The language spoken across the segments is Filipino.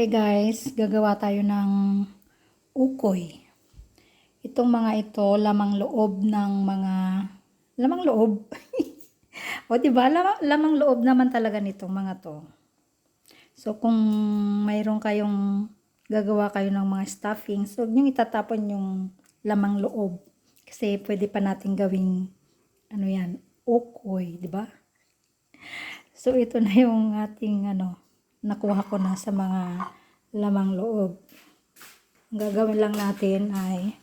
Okay guys, gagawa tayo ng ukoy. Itong mga ito, lamang loob ng mga, lamang loob. o diba, lamang, lamang loob naman talaga nitong mga to. So kung mayroon kayong gagawa kayo ng mga stuffing, so huwag nyo itatapon yung lamang loob. Kasi pwede pa natin gawing, ano yan, ukoy, ba? So ito na yung ating ano, nakuha ko na sa mga lamang loob. Ang gagawin lang natin ay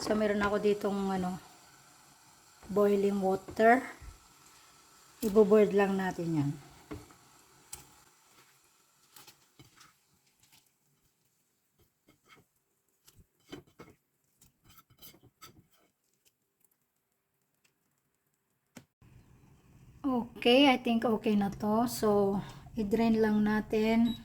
so meron ako ditong ano boiling water. Ibo-boil lang natin 'yan. Okay, I think okay na to. So, i-drain lang natin.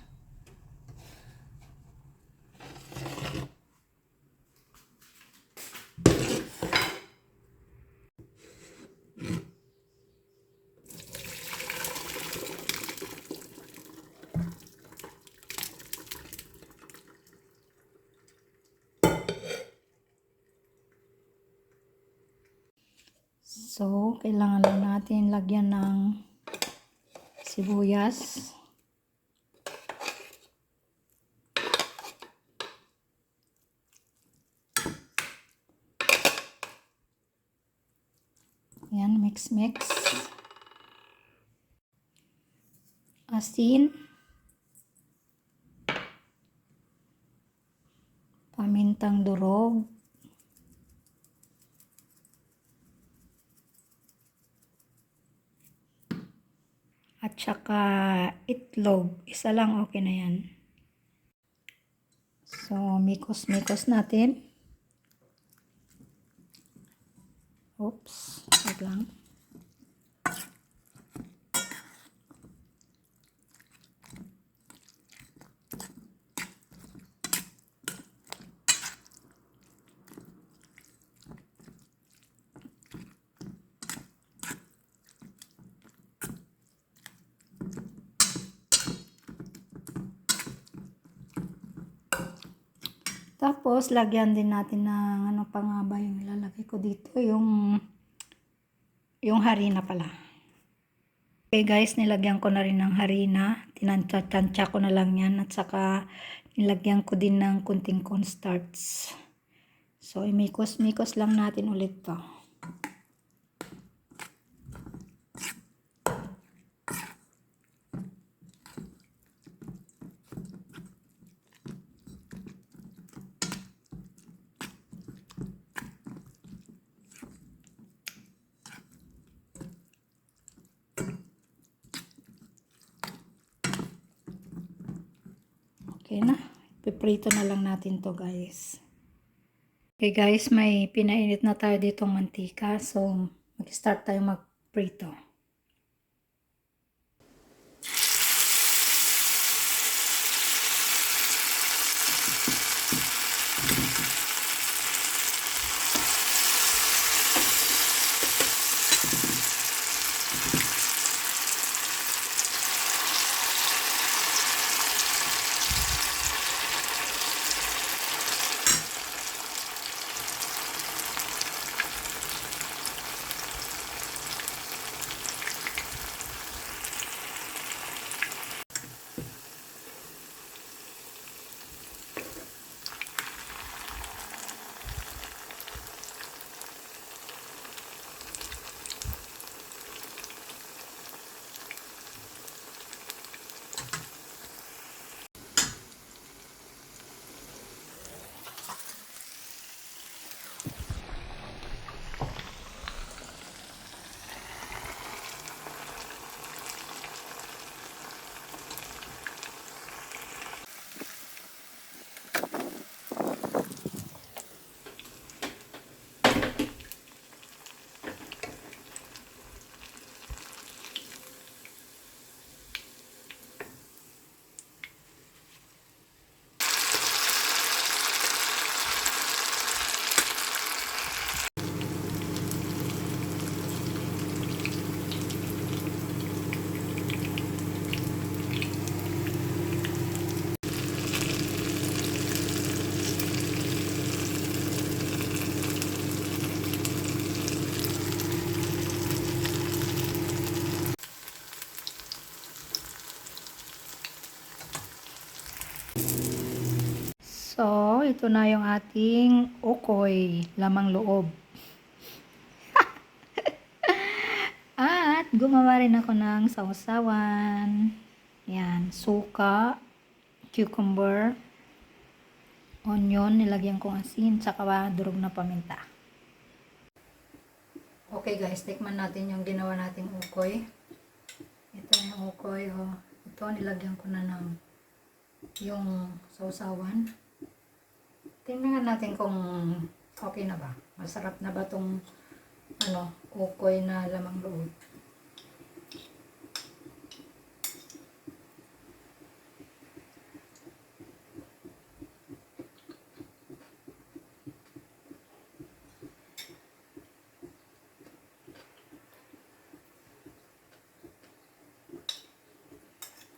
So, kailangan lang natin lagyan ng sibuyas. Yan, mix-mix. Asin. Pamintang durog. At saka itlog. Isa lang okay na yan. So, mikos-mikos natin. Oops. Wait lang. Tapos, lagyan din natin ng ano pa nga ba yung ilalagay ko dito, yung yung harina pala. Okay guys, nilagyan ko na rin ng harina. Tinantsa-tantsa ko na lang yan at saka nilagyan ko din ng kunting cornstarch. So, imikos-mikos lang natin ulit to. Okay na. Piprito na lang natin to guys. Okay guys, may pinainit na tayo ditong mantika. So, mag-start tayo magprito. Ito na yung ating ukoy, lamang loob. At gumawa rin ako ng sausawan. Yan, suka, cucumber, onion, nilagyan kong asin, tsaka durog na paminta. Okay guys, tikman natin yung ginawa nating ukoy. Ito yung ukoy, oh. Ito, nilagyan ko na ng yung sausawan. Tingnan natin kung okay na ba. Masarap na ba tong ano, ukoy na lamang loob.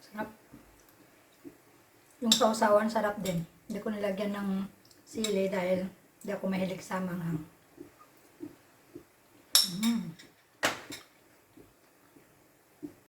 Sarap. Yung sausawan, sarap din. Hindi ko nilagyan ng sili dahil hindi ako mahilig sa manghang.